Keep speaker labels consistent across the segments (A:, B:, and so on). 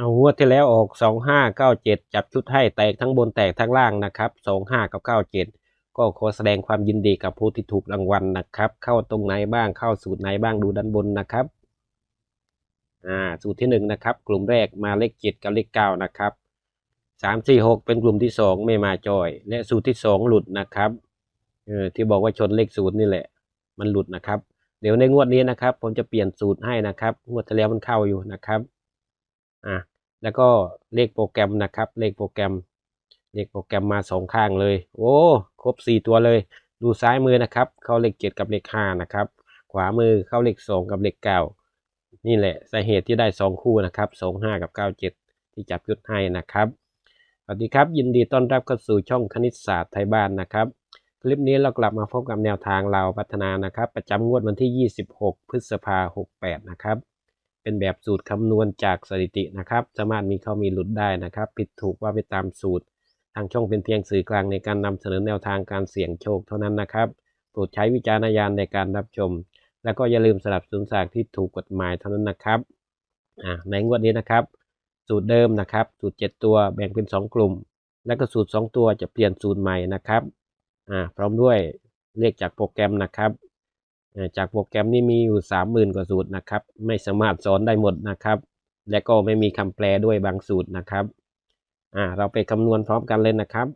A: เอางวดที่แล้วออกสองห้าเก้าเจ็ดจับชุดให้แตกทั้งบนแตกทั้งล่างนะครับสองห้ากับเก้าเจ็ดก็ขอแสดงความยินดีกับผู้ที่ถูกรางวัลนะครับ เข้าตรงไหนบ้างเข้าสูตรไหนบ้างดูด้านบนนะครับอ่าสูตรที่หนึ่งนะครับ กลุ่มแรกมาเลขเจ็ดกับเลขเก้านะครับสามสี่หกเป็นกลุ่มที่สองไม่มาจอย และสูตรที่สองหลุดนะครับเออที่บอกว่าชนเลขศูนย์นี่แหละ มันหลุดนะครับ เดี๋ยวในงวดนี้นะครับ ผมจะเปลี่ยนสูตรให้นะครับ งวดที่แล้วมันเข้าอยู่นะครับ อะแล้วก็เลขโปรแกรมนะครับ เลขโปรแกรม เลขโปรแกรมมาสองข้างเลย โอ้ครบสี่ตัวเลย ดูซ้ายมือนะครับ เข้าเลขเจ็ดกับเลขห้านะครับ ขวามือเข้าเลขสองกับเลขเก้านี่แหละสาเหตุที่ได้สองคู่นะครับสองห้ากับเก้าเจ็ดที่จับยุดให้นะครับสวัสดีครับ ยินดีต้อนรับเข้าสู่ช่องคณิตศาสตร์ไทยบ้านนะครับ คลิปนี้เรากลับมาพบกับแนวทางเราพัฒนานะครับ ประจำงวดวันที่ 26 พฤษภา68 นะครับ เป็นแบบสูตรคำนวณจากสถิตินะครับ สามารถมีเข้ามีหลุดได้นะครับ ผิดถูกว่าไปตามสูตร ทางช่องเป็นเพียงสื่อกลางในการนำเสนอแนวทางการเสี่ยงโชคเท่านั้นนะครับโปรดใช้วิจารณญาณในการรับชม แล้วก็อย่าลืมสลับสนุนสากที่ถูกกฎหมายเท่านั้นนะครับอ่าในงวดนี้นะครับ สูตรเดิมนะครับ สูตร 7 ตัวแบ่งเป็น 2 กลุ่ม แล้วก็สูตร 2 ตัวจะเปลี่ยนสูตรใหม่นะครับอ่าพร้อมด้วยเลขจากโปรแกรมนะครับ จากโปรแกรมนี้มีอยู่สามหมื่นกว่าสูตรนะครับ ไม่สามารถสอนได้หมดนะครับ และก็ไม่มีคำแปลด้วยบางสูตรนะครับ อ่า เราไปคำนวณพร้อมกันเลยนะครับ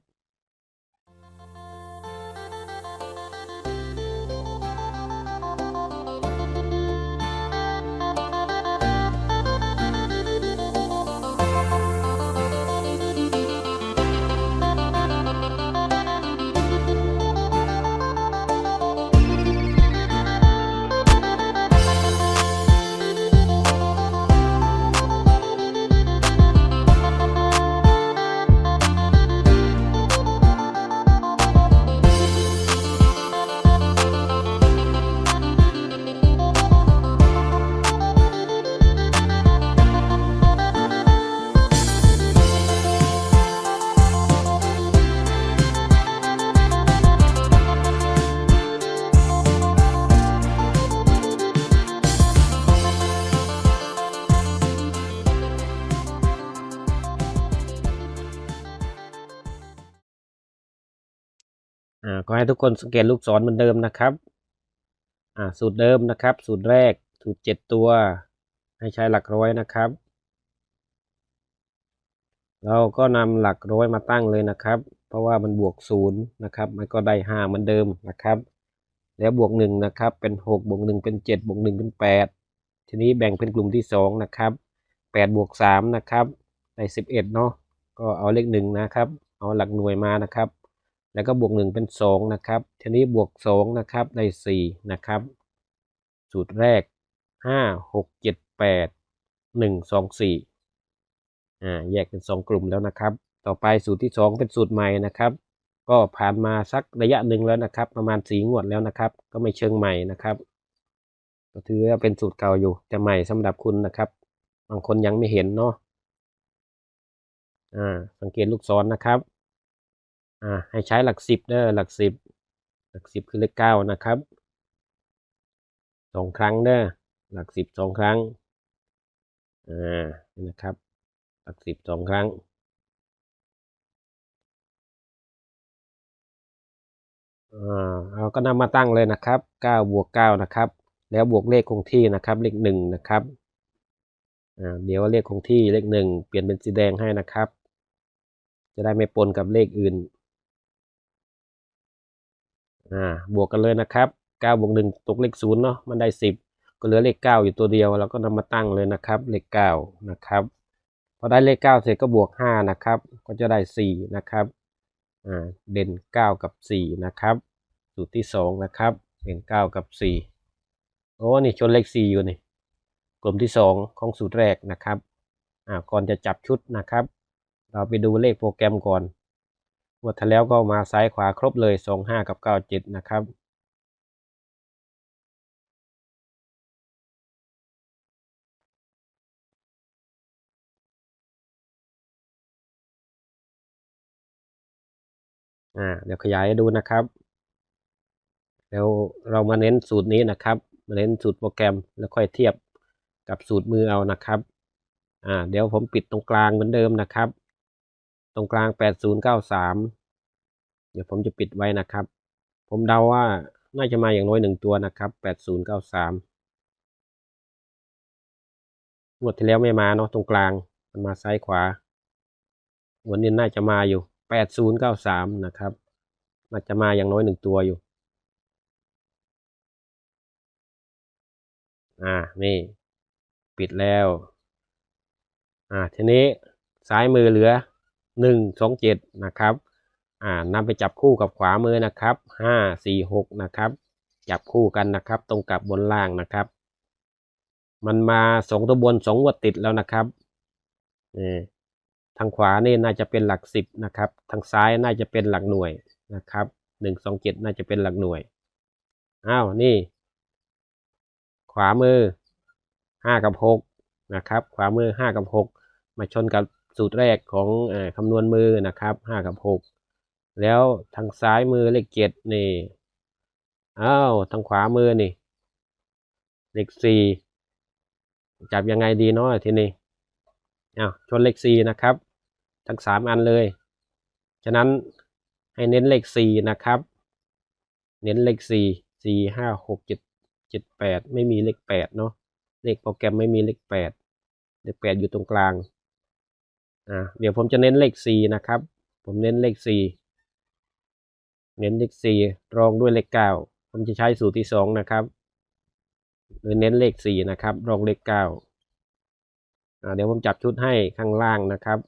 A: ก็ให้ทุกคนสังเกตลูกศรเหมือนเดิมนะครับอ่าสูตรเดิมนะครับ สูตรแรกสูตรเจ็ดตัว ให้ใช้หลักร้อยนะครับ เราก็นำหลักร้อยมาตั้งเลยนะครับ เพราะว่ามันบวกศูนย์นะครับ มันก็ได้ห้าเหมือนเดิมนะครับ แล้วบวกหนึ่งนะครับเป็นหกบวกหนึ่งเป็นเจ็ดบวกหนึ่งเป็นแปดทีนี้แบ่งเป็นกลุ่มที่สองนะครับแปดบวกสามนะครับได้สิบเอ็ดเนาะก็เอาเลขหนึ่งนะครับ เอาหลักหน่วยมานะครับ แล้วก็บวกหนึ่งเป็นสองนะครับ ทีนี้บวกสองนะครับ ได้สี่นะครับ สูตรแรกห้าหกเจ็ดแปดหนึ่งสองสี่อ่าแยกเป็นสองกลุ่มแล้วนะครับ ต่อไปสูตรที่สองเป็นสูตรใหม่นะครับ ก็ผ่านมาสักระยะหนึ่งแล้วนะครับ ประมาณสีงวดแล้วนะครับ ก็ไม่เชิงใหม่นะครับ ก็ถือว่าเป็นสูตรเก่าอยู่แต่ใหม่สำหรับคุณนะครับ บางคนยังไม่เห็นเนาะอ่าสังเกตลูกศรนะครับ อ่าให้ใช้หลักสิบเด้อหลักสิบหลักสิบคือเลขเก้านะครับสองครั้งเด้อหลักสิบสองครั้งอ่านี่นะครับ หลักสิบสองครั้งอ่าเราก็นำมาตั้งเลยนะครับเก้าบวกเก้านะครับ แล้วบวกเลขคงที่นะครับ เลขหนึ่งนะครับอ่าเดี๋ยวเลขคงที่เลขหนึ่งเปลี่ยนเป็นสีแดงให้นะครับ จะได้ไม่ปนกับเลขอื่น อ่าบวกกันเลยนะครับเก้าบวกหนึ่งตกเลขศูนย์เนาะมันได้สิบก็เหลือเลขเก้าอยู่ตัวเดียวเราก็นำมาตั้งเลยนะครับ เลขเก้านะครับพอได้เลขเก้าเสร็จก็บวกห้านะครับ ก็จะได้สี่นะครับอ่าเด่นเก้ากับสี่นะครับ สูตรที่สองนะครับเด่นเก้ากับสี่โอ้นี่ชนเลขสี่อยู่นี่กลุ่มที่สองของสูตรแรกนะครับอ่าก่อนจะจับชุดนะครับ เราไปดูเลขโปรแกรมก่อน งวดที่แล้วก็มาซ้ายขวาครบเลยสองห้ากับเก้าเจ็ดนะครับอ่าเดี๋ยวขยายดูนะครับแล้วเรามาเน้นสูตรนี้นะครับ มาเน้นสูตรโปรแกรมแล้วค่อยเทียบกับสูตรมือเอานะครับอ่าเดี๋ยวผมปิดตรงกลางเหมือนเดิมนะครับ ตรงกลางแปดศูนย์เก้าสามเดี๋ยวผมจะปิดไว้นะครับ ผมเดาว่าน่าจะมาอย่างน้อยหนึ่งตัวนะครับแปดศูนย์เก้าสามงวดที่แล้วไม่มาเนาะตรงกลาง มันมาซ้ายขวา วันนี้น่าจะมาอยู่แปดศูนย์เก้าสามนะครับน่าจะมาอย่างน้อยหนึ่งตัวอยู่ อ่า นี่ ปิดแล้ว อ่า ทีนี้ซ้ายมือเหลือ หนึ่งสองเจ็ดนะครับอ่านำไปจับคู่กับขวามือนะครับห้าสี่หกนะครับ จับคู่กันนะครับ ตรงกับบนล่างนะครับ มันมาสองตัวบนสองงวดติดแล้วนะครับนี่ทางขวานี่น่าจะเป็นหลักสิบนะครับ ทางซ้ายน่าจะเป็นหลักหน่วยนะครับหนึ่งสองเจ็ดน่าจะเป็นหลักหน่วย อ้าว นี่ ขวามือห้ากับหกนะครับ ขวามือห้ากับหกมาชนกับ สูตรแรกของอคำนวณมือนะครับห้ากับหกแล้วทางซ้ายมือเลขเจ็ดนี่อ้าวทางขวามือนี่เลขสี่จับยังไงดีเนาะทีนี้อ้าวชนเลขสี่นะครับ ทั้งสามอันเลย ฉะนั้นให้เน้นเลขสี่นะครับ เน้นเลขสี่สี่ห้าหกเจ็ดเจ็ดแปดไม่มีเลขแปดเนาะเลขโปรแกรมไม่มีเลขแปดเลขแปดอยู่ตรงกลาง อ่าเดี๋ยวผมจะเน้นเลขสี่นะครับ ผมเน้นเลขสี่เน้นเลขสี่รองด้วยเลขเก้าผมจะใช้สูตรที่สองนะครับหรือเน้นเลขสี่นะครับ รองเลขเก้าอ่าเดี๋ยวผมจับชุดให้ข้างล่างนะครับ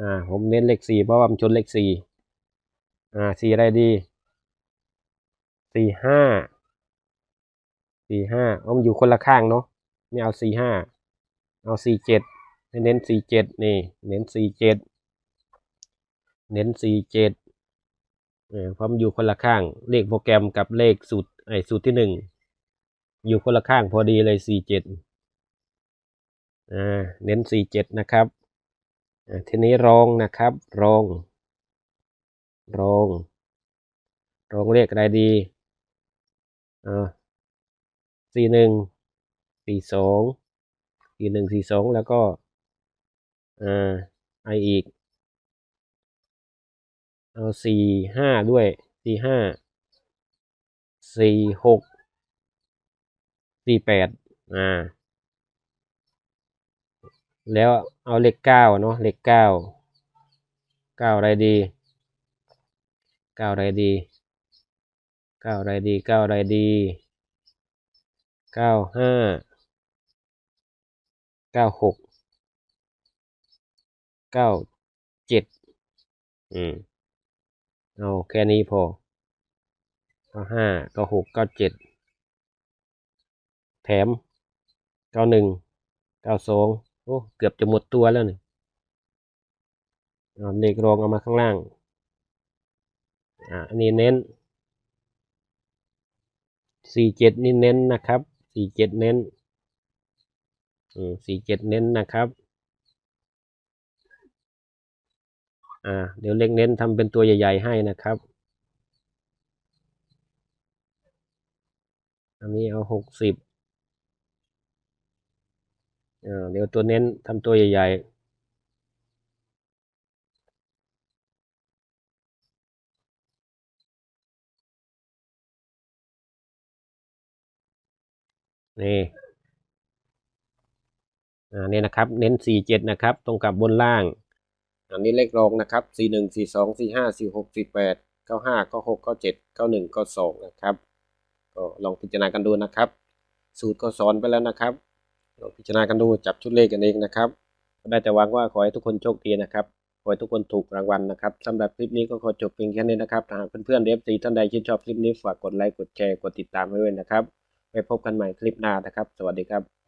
A: อ่าผมเน้นเลขสี่เพราะว่ามันชนเลขสี่อ่าสี่อะไรดีสี่ห้าสี่ห้าเอามันอยู่คนละข้างเนาะไม่เอาสี่ห้า เอาสี่เจ็ดเน้นสี่เจ็ดนี่ เน้นสี่เจ็ดเน้นสี่เจ็ดเออเพราะมันอยู่คนละข้าง เลขโปรแกรมกับเลขสูตรไอ้สูตรที่หนึ่งอยู่คนละข้างพอดีเลยสี่เจ็ดอ่าเน้นสี่เจ็ดนะครับอ่าทีนี้รองนะครับ รอง รอง รองเลขอะไรดีอ่าสี่หนึ่งสี่สอง สี่หนึ่งสี่สองแล้วก็อ่าไออีก เอาสี่ห้าด้วยสี่ห้าสี่หกสี่แปดอ่า แล้วเอาเลขเก้าเนาะเลขเก้าเก้าอะไรดีเก้าอะไรดีเก้าอะไรดีเก้าอะไรดีเก้าห้า เก้าหกเก้าเจ็ดอืมเอาแค่นี้พอเก้าห้าเก้าหกเก้าเจ็ดแถมเก้าหนึ่งเก้าสองโอ้เกือบจะหมดตัวแล้วนี่เอาเลขรองเอามาข้างล่างอ่าอันนี้เน้นสี่เจ็ดนี่เน้นนะครับสี่เจ็ดเน้น สี่เจ็ดเน้นนะครับ อ่า เดี๋ยวเลขเน้นทำเป็นตัวใหญ่ ๆ ให้นะครับ อันนี้เอาหกสิบอ่า เดี๋ยวตัวเน้นทำตัวใหญ่ ๆนี่ อ่านี่นะครับ เน้นสี่เจ็ดนะครับ ตรงกับบนล่าง อันนี้เลขรองนะครับสี่หนึ่งสี่สองสี่ห้าสี่หกสี่แปดเก้าห้าเก้าหกเก้าเจ็ดเก้าหนึ่งเก้าสองนะครับ ก็ลองพิจารณากันดูนะครับ สูตรก็สอนไปแล้วนะครับ ลองพิจารณากันดูจับชุดเลขกันเองนะครับ ได้แต่หวังว่าขอให้ทุกคนโชคดีนะครับขอให้ทุกคนถูกรางวัลนะครับสำหรับคลิปนี้ก็ขอจบเพียงแค่นี้นะครับหากเพื่อนๆเดฟซีท่านใดชื่นชอบคลิปนี้ฝากกดไลค์กดแชร์กดติดตามไว้ด้วยนะครับไว้พบกันใหม่คลิปหน้านะครับ สวัสดีครับ